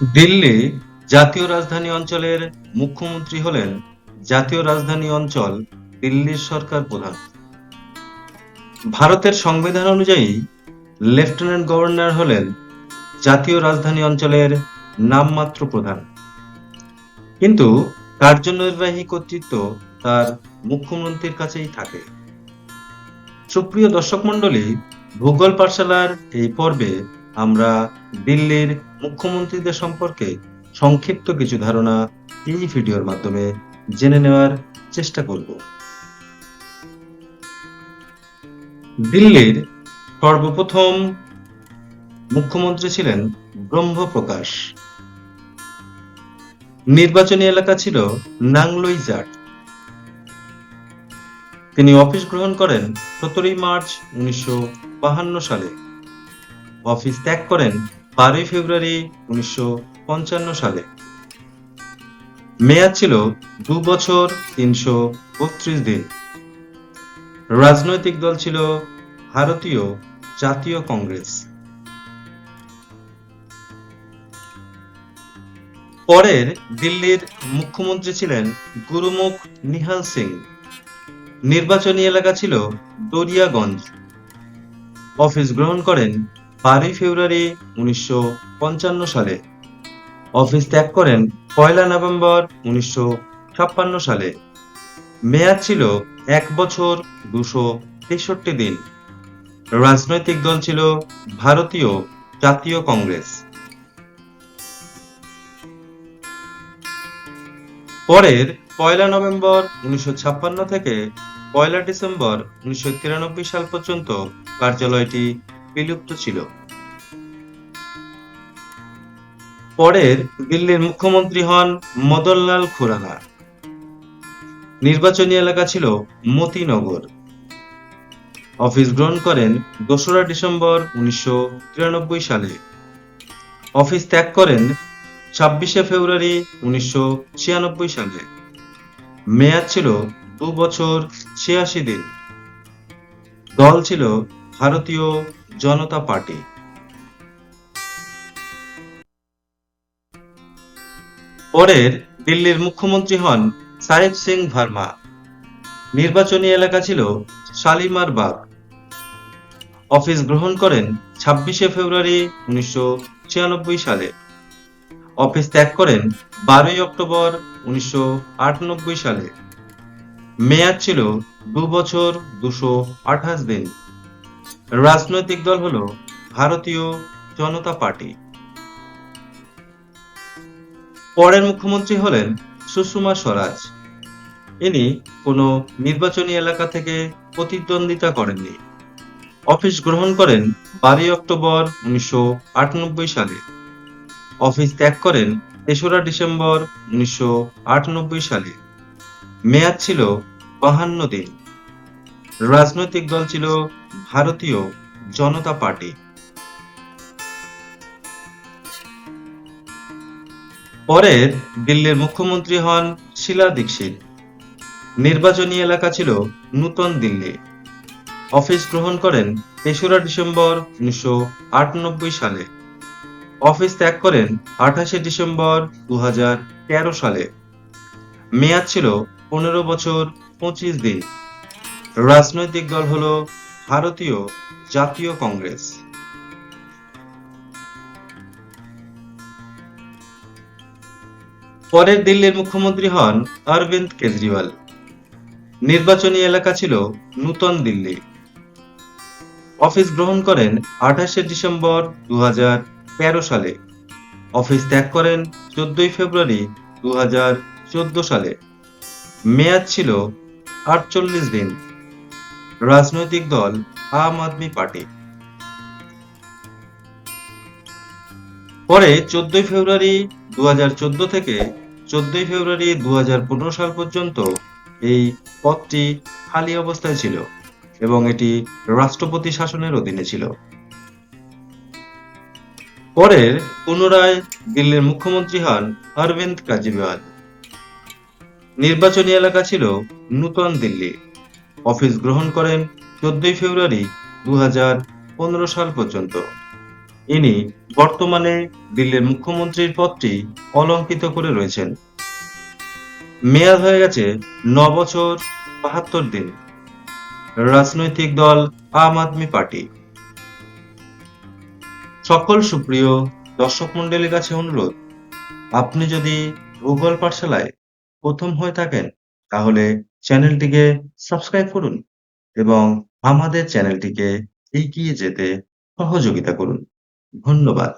দিল্লি জাতীয় রাজধানী অঞ্চলের মুখ্যমন্ত্রী হলেন জাতীয় রাজধানী অঞ্চল দিল্লির সরকার প্রধান। ভারতের সংবিধান অনুযায়ী লেফটেন্যান্ট গভর্নর হলেন জাতীয় রাজধানী অঞ্চলের নামমাত্র প্রধান। কিন্তু কার্যনির্বাহী কর্তৃত্ব তার মুখ্যমন্ত্রীর কাছেই থাকে। সুপ্রিয় দর্শক মণ্ডলী, ভূগোল পাঠশালার এই পর্বে আমরা দিল্লির মুখ্যমন্ত্রীদের সম্পর্কে সংক্ষিপ্ত কিছু ধারণা এই ভিডিওর মাধ্যমে জেনে নেওয়ার চেষ্টা করব। দিল্লির সর্বপ্রথম মুখ্যমন্ত্রী ছিলেন ব্রহ্মপ্রকাশ। নির্বাচনী এলাকা ছিল নাংলোই জাট। তিনি অফিস গ্রহণ করেন সতেরোই মার্চ উনিশশো সালে। অফিস ত্যাগ করেন বারোই ফেব্রুয়ারি উনিশশো পঞ্চান্ন সালে। মেয়াদ ছিল দু বছর তিনশো বত্রিশ দিন। রাজনৈতিক দল ছিল ভারতীয় জাতীয় কংগ্রেস। পরের দিল্লির মুখ্যমন্ত্রী ছিলেন গুরুমুখ নিহাল সিং। নির্বাচনী এলাকা ছিল দরিয়াগঞ্জ। অফিস গ্রহণ করেন বারোই ফেব্রুয়ারি উনিশশো পঞ্চান্ন সালে। অফিস ত্যাগ করেন পয়লা নভেম্বর উনিশশো ছাপ্পান্ন সালে। মেয়াদ ছিল এক বছর দুশো তেষট্টি দিন। রাজনৈতিক দল ছিল ভারতীয় জাতীয় কংগ্রেস। পরের পয়লা নভেম্বর উনিশশো ছাপ্পান্ন থেকে পয়লা ডিসেম্বর উনিশশো তিরানব্বই সাল পর্যন্ত কার্যালয়টি বিলুপ্ত ছিল। পরের দিল্লির মুখ্যমন্ত্রী হন মদনলাল খুরানা। নির্বাচনী এলাকা ছিল মতিনগর। অফিস গ্রহণ করেন দোসরা ডিসেম্বর উনিশশো তিরানব্বই সালে। অফিস ত্যাগ করেন ছাব্বিশে ফেব্রুয়ারি উনিশশো ছিয়ানব্বই সালে। মেয়াদ ছিল দু বছর ছিয়াশি দিন। দল ছিল ভারতীয় জনতা পার্টি। পরের দিল্লির মুখ্যমন্ত্রী হন সাহেব সিং ভার্মা। নির্বাচনী এলাকা ছিল শালিমার বাগ। অফিস গ্রহণ করেন ছাব্বিশে ফেব্রুয়ারি উনিশশো ছিয়ানব্বই সালে। অফিস ত্যাগ করেন বারোই অক্টোবর উনিশশো আটানব্বই সালে। মেয়াদ ছিল দু বছর দুশো আঠাশ দিন। রাজনৈতিক দল হল ভারতীয় জনতা পার্টি। পরের মুখ্যমন্ত্রী হলেন সুষমা স্বরাজ। ইনি কোনো নির্বাচনী এলাকা থেকে প্রতিদ্বন্দ্বিতা করেননি। অফিস গ্রহণ করেন বারোই অক্টোবর উনিশশো আটানব্বই সালে। অফিস ত্যাগ করেন তেসরা ডিসেম্বর উনিশশো আটানব্বই সালে। মেয়াদ ছিল বাহান্ন দিন। রাজনৈতিক দল ছিল ভারতীয় জনতা পার্টি। পরের দিল্লির মুখ্যমন্ত্রী হন শিলা দীক্ষিত। নির্বাচনী এলাকা ছিল নূতন দিল্লি। অফিস গ্রহণ করেন তেসরা ডিসেম্বর উনিশশো আটানব্বই সালে। অফিস ত্যাগ করেন আঠাশে ডিসেম্বর দু হাজার তেরো সালে। মেয়াদ ছিল পনেরো বছর পঁচিশ দিন। রাজনৈতিক দল হল ভারতীয় জাতীয় কংগ্রেস। পরের দিল্লির মুখ্যমন্ত্রী হন অরবিন্দ কেজরিওয়াল। নির্বাচনী এলাকা ছিল নূতন দিল্লি। অফিস গ্রহণ করেন আঠাশে ডিসেম্বর দু হাজার তেরো সালে। অফিস ত্যাগ করেন চোদ্দই ফেব্রুয়ারি দু হাজার চোদ্দ সালে। মেয়াদ ছিল আটচল্লিশ দিন। রাজনৈতিক দল, আম আদমি পার্টি। পরে চোদ্দই ফেব্রুয়ারি দু হাজার চোদ্দ থেকে চোদ্দই ফেব্রুয়ারি দু হাজার পনেরো সাল পর্যন্ত এই পদটি খালি অবস্থায় ছিল এবং এটি রাষ্ট্রপতি শাসনের অধীনে ছিল। পরের পুনরায় দিল্লির মুখ্যমন্ত্রী হন অরবিন্দ কেজরিওয়াল। নির্বাচনী এলাকা ছিল নূতন দিল্লি। অফিস গ্রহণ করেন চোদ্দই ফেব্রুয়ারি দু হাজার পনেরো সাল পর্যন্ত। ইনি বর্তমানে দিল্লির মুখ্যমন্ত্রীর পদটি অলঙ্কিত করে রয়েছেন। মেয়াদ হয়ে গেছে ন বছর বাহাত্তর দিন। রাজনৈতিক দল আম আদমি পার্টি। সকল সুপ্রিয় দর্শক মন্ডলীর কাছে অনুরোধ, আপনি যদি ভূগোল পাঠশালায় প্রথম হয়ে থাকেন, তাহলে চ্যানেলটিকে সাবস্ক্রাইব করুন এবং আমাদের চ্যানেলটিকে এগিয়ে যেতে সহযোগিতা করুন। ধন্যবাদ।